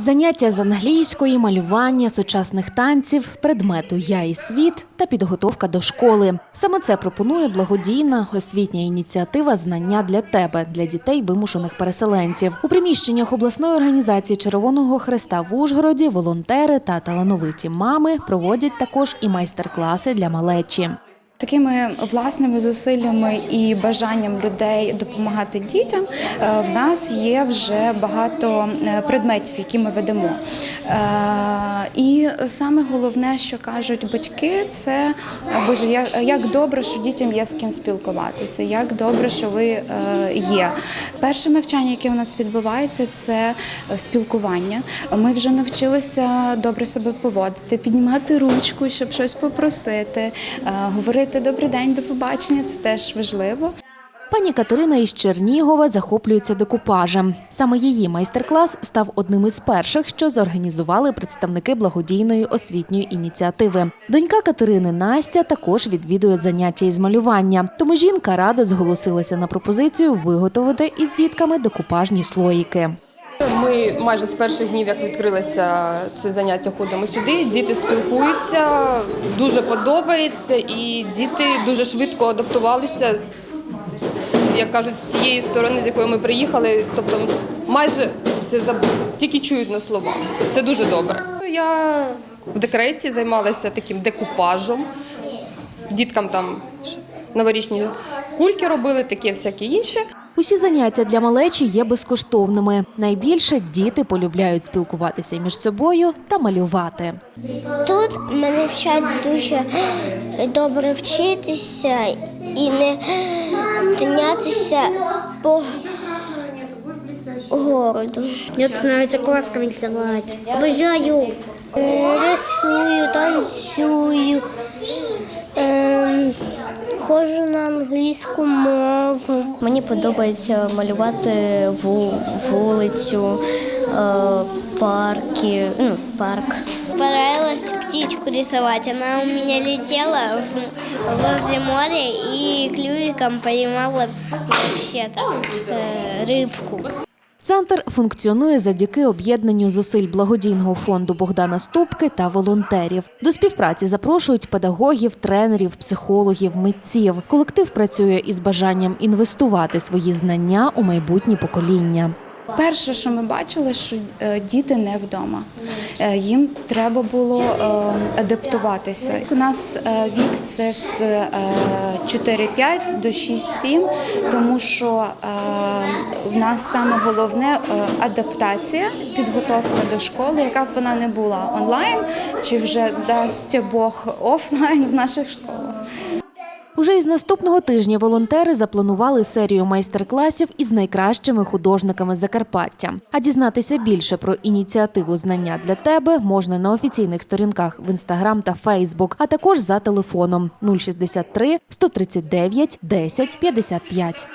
Заняття з англійської, малювання, сучасних танців, предмету Я і світ та підготовка до школи. Саме це пропонує благодійна освітня ініціатива Знання для тебе для дітей вимушених переселенців. У приміщеннях обласної організації Червоного Хреста в Ужгороді волонтери та талановиті мами проводять також і майстер-класи для малечі. Такими власними зусиллями і бажанням людей допомагати дітям е, в нас є вже багато е, предметів, які ми ведемо. Саме головне, що кажуть батьки, це Боже, як, як добре, що дітям є з ким спілкуватися, як добре, що ви е, є. Перше навчання, яке у нас відбувається, це е, спілкування. Ми вже навчилися добре себе поводити, піднімати ручку, щоб щось попросити, е, говорити добрий день, до побачення. Це теж важливо. Пані Катерина із Чернігова захоплюється декупажем. Саме її майстер-клас став одним із перших, що зорганізували представники благодійної освітньої ініціативи. Донька Катерини Настя також відвідує заняття із малювання. Тому жінка радо зголосилася на пропозицію виготовити із дітками декупажні слоїки. Ми майже з перших днів, як відкрилося це заняття, ходимо сюди. Діти спілкуються, дуже подобається, і діти дуже швидко адаптувалися, як кажуть, з тієї сторони, з якої ми приїхали. Тобто майже все заб... тільки чують на слова. Це дуже добре. Я в декреті займалася таким декупажем. Діткам там новорічні кульки робили, таке всяке інше. Усі заняття для малечі є безкоштовними. Найбільше діти полюбляють спілкуватися між собою та малювати. Тут мене вчать дуже добре вчитися і не тинятися по городу. Я тут навіть заквасками рисувати. Бажаю. Рисую, танцюю, ем, ходжу на англійську мову. Мені подобається малювати вулицю, е, парки, ну, парк. Понравилось птичку рисовать. Она у меня летела в- возле моря и клювиком поймала вообще-то э, рыбку. Центр функціонує завдяки об'єднанню зусиль благодійного фонду Богдана Ступки та волонтерів. До співпраці запрошують педагогів, тренерів, психологів, митців. Колектив працює із бажанням інвестувати свої знання у майбутні покоління. Перше, що ми бачили, що е, діти не вдома. Е, Їм треба було е, адаптуватися. У нас вік це з е, 4-5 до 6-7, тому що в нас саме головне адаптація, підготовка до школи, яка б вона не була онлайн, чи вже дасть Бог офлайн в наших школах. Уже із наступного тижня волонтери запланували серію майстер-класів із найкращими художниками Закарпаття. А дізнатися більше про ініціативу знання для тебе можна на офіційних сторінках в інстаграм та Фейсбук, а також за телефоном 063 139 10 55.